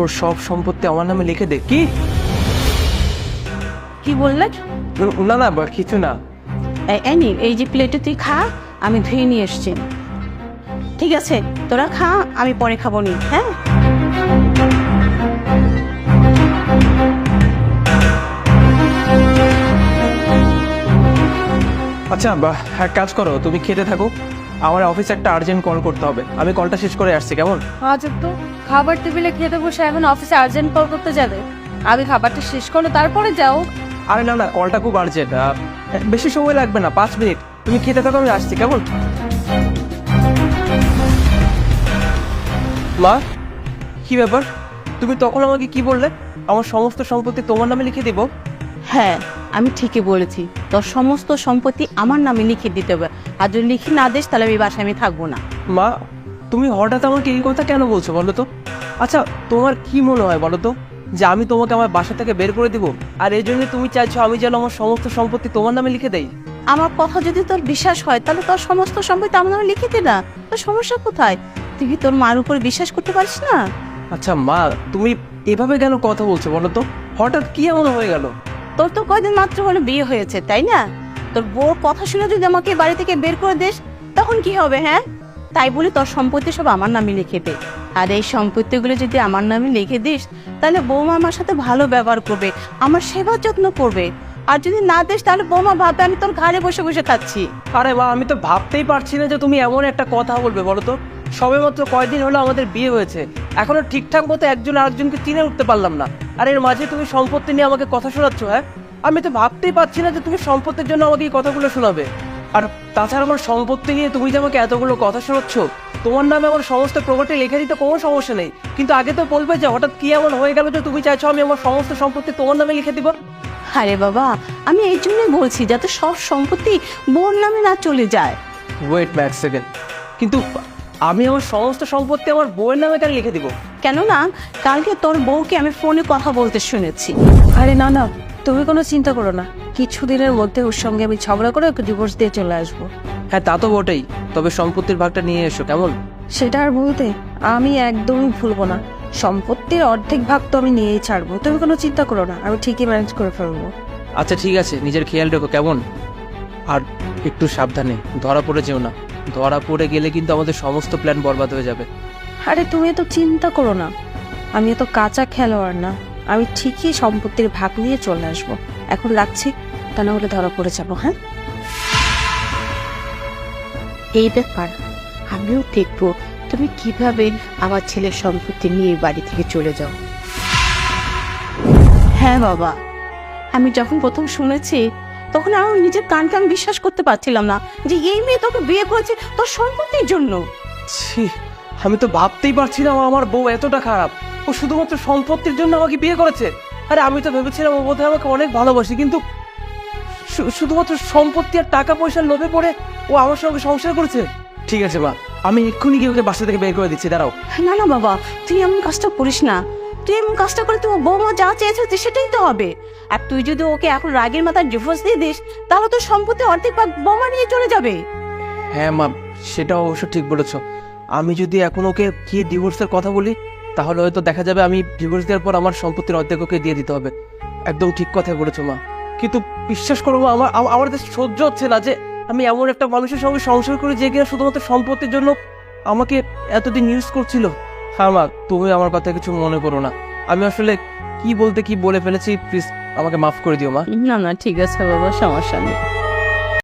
তোর সব সম্পত্তি আমার নামে লিখে দে। কি? কি বললে? না না বা কিছু না। এই- এই এই যে প্লেটে তুই খা আমি ধুয়ে নিয়ে এসছি। ঠিক আছে তোরা খা আমি পরে খাব নি হ্যাঁ? আচ্ছা বা এক কাজ করো তুমি খেতে থাকো। আমার অফিসে একটা আর্জেন্ট কল করতে হবে। আমি কলটা শেষ করে আসছি কেমন? আজব তো। খাবার টেবিলে খেতে বসে এখন অফিসে আর্জেন্ট কল করতে যাবে। আগে খাবারটা শেষ করো তারপরে যাও। আরে না না কলটা খুব আর্জেন্ট বেশি সময় লাগবে না পাঁচ মিনিট। তুমি খেতে থাকো আমি আসছি কেমন? মা কি ব্যাপার? তুমি তখন আমাকে কি বললে? আমার সমস্ত সম্পত্তি তোমার নামে লিখে দিব? হ্যাঁ আমি ঠিকই বলেছি। তোর সমস্ত সম্পত্তি আমার নামে লিখে দিতে হবে। আর যদি লিখে না দিস তাহলে আমি বাসায় আমি থাকব না। মা তুমি হঠাৎ আমাকে এই কথা কেন বলছো বলো তো? আচ্ছা তোমার কি মনে হয় বলো তো? যে আমি তোমাকে আমার বাসা থেকে বের করে দিব আর এই জন্য তুমি চাইছো আমি যেন আমার সমস্ত সম্পত্তি তোমার নামে লিখে দেই? আমার কথা যদি তোর বিশ্বাস হয় তাহলে তোর সমস্ত সম্পত্তি আমার নামে লিখে দে না। তোর সমস্যা কোথায়? তুই কি তোর মার উপর বিশ্বাস করতে পারিস না? আচ্ছা মা তুমি এভাবে কেন কথা বলছো বলো তো? হঠাৎ কি এমন হয়ে গেল? তোর তো কয়দিন মাত্র হলো বিয়ে হয়েছে, তাই না? তোর বউর কথা শুনে যদি আমাকে বাড়ি থেকে বের করে দিস, তখন কি হবে হ্যাঁ? তাই বলে তোর সম্পত্তি সব আমার নামে লিখে দে। আর এই সম্পত্তিগুলো যদি আমার নামে লিখে দিস, তাহলে বৌমা আমার সাথে ভালো ব্যবহার করবে, আমার সেবা যত্ন করবে। আর যদি না দিস, তাহলে বৌমা ভাববে আমি তোর ঘরে বসে বসে খাচ্ছি। আরে বা আমি তো ভাবতেই পারছি না যে তুমি এমন একটা কথা বলবে, বলো তো। সবে মাত্র কয়দিন হলো আমাদের বিয়ে হয়েছে। এখনও ঠিকঠাক মতো একজন আরেকজনকে চিনে উঠতে পারলাম না। আর এর মাঝে তুমি সম্পত্তি নিয়ে আমাকে কথা শোনাচ্ছ হ্যাঁ? আমি তো ভাবতেই পারছি না যে তুমি সম্পত্তির জন্য আমাকে এই কথাগুলো শোনাবে। আর তাছাড়া আমার সম্পত্তি নিয়ে তুমি যে আমাকে এতগুলো কথা শোনাচ্ছ তোমার নামে আমার সমস্ত প্রপার্টি লিখে দিতে কোনো সমস্যা নেই। কিন্তু আগে তো বলবে যে হঠাৎ কি এমন হয়ে গেল যে তুমি চাইছো আমি আমার সমস্ত সম্পত্তি তোমার নামে লিখে দিব? আরে বাবা আমি এই জন্যই বলছি যাতে সব সম্পত্তি বোর নামে না চলে যায়। ওয়েট ম্যাক সেকেন্ড কিন্তু আমি আমার সমস্ত সম্পত্তি আমার বউয়ের নামে কেন লিখে দিব? কেননা কালকে তোর বউকে আমি ফোনে কথা বলতে শুনেছি। আরে না না তুমি কোনো চিন্তা করো না। কিছুদিনের মধ্যে ওর সঙ্গে আমি ঝগড়া করে ওকে ডিভোর্স দিয়ে চলে আসব। হ্যাঁ তা তো বটেই। তবে সম্পত্তির ভাগটা নিয়ে এসো কেমন? সেটা আর বলতে আমি একদমই ভুলবো না। সম্পত্তির অর্ধেক ভাগ তো আমি নিয়েই ছাড়বো। তুমি কোনো চিন্তা করো না আমি ঠিকই ম্যানেজ করে ফেলব। আচ্ছা ঠিক আছে নিজের খেয়াল রেখো কেমন? আর একটু সাবধানে ধরা পড়ে যেও না। ধরা পড়ে গেলে কিন্তু আমাদের সমস্ত প্ল্যান বরবাদ হয়ে যাবে। আরে তুমি এত চিন্তা করো না। আমি এত কাঁচা খেলোয়াড় না। আমি ঠিকই সম্পত্তির ভাগ নিয়ে চলে আসব। এখন রাখছি তা না হলে ধরা পড়ে যাব হ্যাঁ? এই ব্যাপার আমিও দেখব তুমি কীভাবে আমার ছেলের সম্পত্তি নিয়ে বাড়ি থেকে চলে যাও। হ্যাঁ বাবা আমি যখন প্রথম শুনেছি তখন আমি নিজের কান আমি বিশ্বাস করতে পারছিলাম না যে এই মেয়ে তোকে বিয়ে করেছে তোর সম্পত্তির জন্য। ছি আমি তো ভাবতেই পারছি না আমার বউ এতটা খারাপ। ও শুধুমাত্র সম্পত্তির জন্য আমাকে বিয়ে করেছে। আরে আমি তো ভেবেছিলাম ও বোধহয় আমাকে অনেক ভালোবাসে কিন্তু শুধুমাত্র সম্পত্তি আর টাকা পয়সার লোভে পড়ে ও আমার সঙ্গে সংসার করেছে। ঠিক আছে মা। আমি এক্ষুনি গিয়ে ওকে বাসা থেকে বের করে দিচ্ছি দাঁড়াও। না না বাবা তুই এমন কাজটা করিস না। তুই এমন কাজটা করে তোমার বৌমা যা চেয়েছে সেটাই তো হবে। আর তুই যদি ওকে এখন রাগের মাথায় ডিভোর্স দিয়ে দিস তাহলে তো সম্পত্তি অর্ধেক ভাগ বৌমা নিয়ে চলে যাবে। হ্যাঁ মা সেটা অবশ্য ঠিক বলেছ। আমি যদি এখন ওকে গিয়ে ডিভোর্সের কথা বলি, তাহলে হয়তো দেখা যাবে আমি ডিভোর্স দেওয়ার পর আমার সম্পত্তির অর্ধেক ওকে দিয়ে দিতে হবে। একদম ঠিক কথা বলেছ মা। কিন্তু বিশ্বাস করো মা, আমার আমার সহ্য হচ্ছে না যে আমি এমন একটা মানুষের সঙ্গে সংসার করে যে কিনা শুধুমাত্র সম্পত্তির জন্য আমাকে এতদিন ইউজ করছিল। হ্যাঁ মা, তুমি আমার কথা কিছু মনে করো না। আমি আসলে কি বলতে কি বলে ফেলেছি প্লিজ আমাকে মাফ করে দিও মা। না না, ঠিক আছে বাবা, সমস্যা নেই।